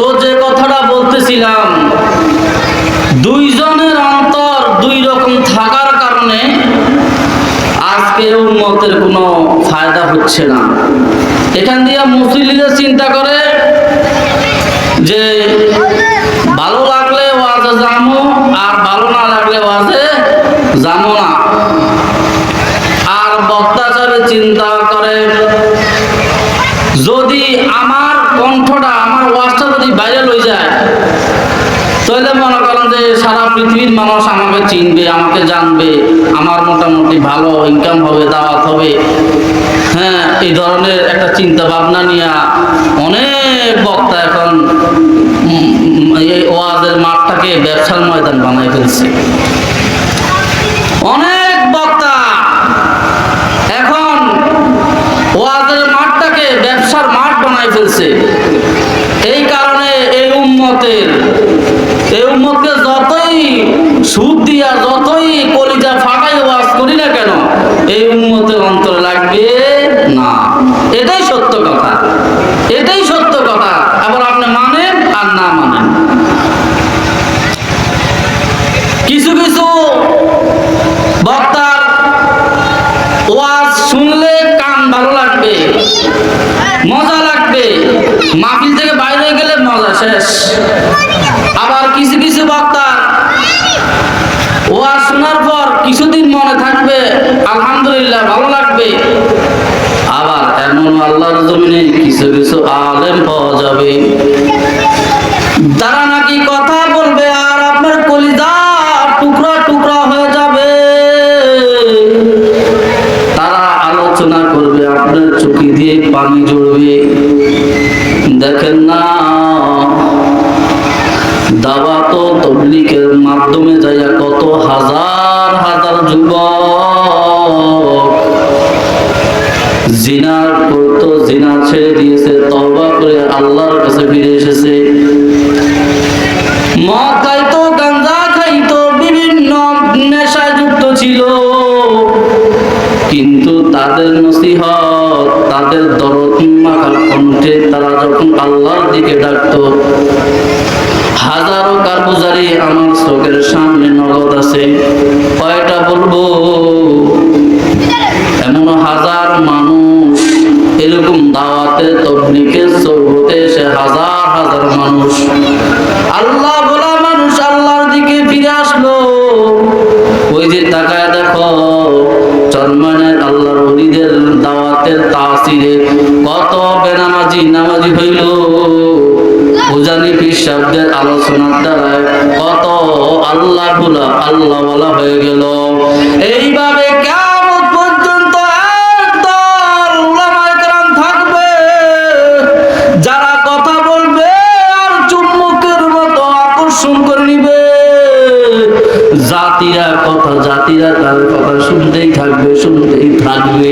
তো যে কথাটা বলতেছিলাম, দুইজনের অন্তর দুই রকম থাকার কারণে আজকে উন্মতের কোনো ফায়দা হচ্ছে না। এখান দিয়ে মুসলিমরা চিন্তা করে যে ভালো লাগলে ওয়াজে যামো, আর ভালো না লাগলে ওয়াজে যামো না। আর বক্তাচারে চিন্তা করে, যদি আমার কণ্ঠটা আমার ওয়াজটা যদি বাইরে লই যায়। তাহলে মনে করেন যে সারা পৃথিবীর মানুষ আমাকে চিনবে, আমাকে জানবে, আমার মোটামুটি ভালো ইনকাম হবে, দাওয়াত হবে। হ্যাঁ এই ধরনের একটা চিন্তা ভাবনা নিয়ে অনেক বক্তা এখন এই ওয়াজের মাঠটাকে ব্যবসার ময়দান বানাই ফেলছে। অনেক বক্তা এখন ওয়াজের মাঠটাকে ব্যবসার বানাই ফেলছে। এই কারণে এই উম্মতের এই উম্মতকে যতই সুদ দিয়া, যতই কলিজা ফাটাই ওয়াজ করি না কেন, এই উম্মতের অন্তর লাগবে না। এটাই সত্য কথা। এটাই সত্য কথা। আবার আপনি মানেন আর না মানেন। কিছু কিছু বক্তার ওয়াজ শুনলে ভালো লাগবে। মজা লাগবে। মাহফিল থেকে বাইরে গেলে মজা, শেষ। আবার কিছু কিছু বক্তা ওয়াজ শোনার পর কিছুদিন মনে থাকবে, আলহামদুলিল্লাহ ভালো লাগবে। আবার এমন আল্লাহর জমিনে কিছু কিছু আলেম পাওয়া যাবে। তারা করবে আপনার চোখে দিয়ে পানি জড়বে দেখেন না দাওয়াত ও তবলিকের মাধ্যমে যাইয়া কত হাজার হাজার যুবক। জিনার করতো জিনা ছেড়ে দিয়েছে, তওবা করে আল্লাহর কাছে ফিরে এসেছে। মদ খাইতো গাঞ্জা খাইতো, বিভিন্ন নেশায় যুক্ত ছিল। তাদের নসিহত, তাদের দরদ মাখা কণ্ঠে তারা যখন আল্লাহর দিকে ডাকতো, হাজারো কারগুজারি আমার চোখের সামনে নগদ আছে। কয়টা বলব? এমন হাজার মানুষ এরকম দাওয়াতে তবলিকে সৌরতে এসে হাজার হাজার মানুষ। আল্লাহ বলা মানুষ আল্লাহর দিকে ফিরে আসলো। ওই যে তাকায় দেখো হরিদের তাসিরে কত বেনামাজি নামাজি হইল। উজানি পীর শব্দের আলোচনার দ্বারায় কত আল্লাহ ভুলা আল্লাহ বলা হয়ে গেল। এইভাবে কেমন পর্যন্ত একদল উলামায়ে কেরাম থাকবে। যারা কথা বলবে আর চুম্বকের মতো আকর্ষণ করে নিবে। জাতিরা কথা, জাতিরা তার কথা শুনতেই থাকবে শুনতেই থাকবে।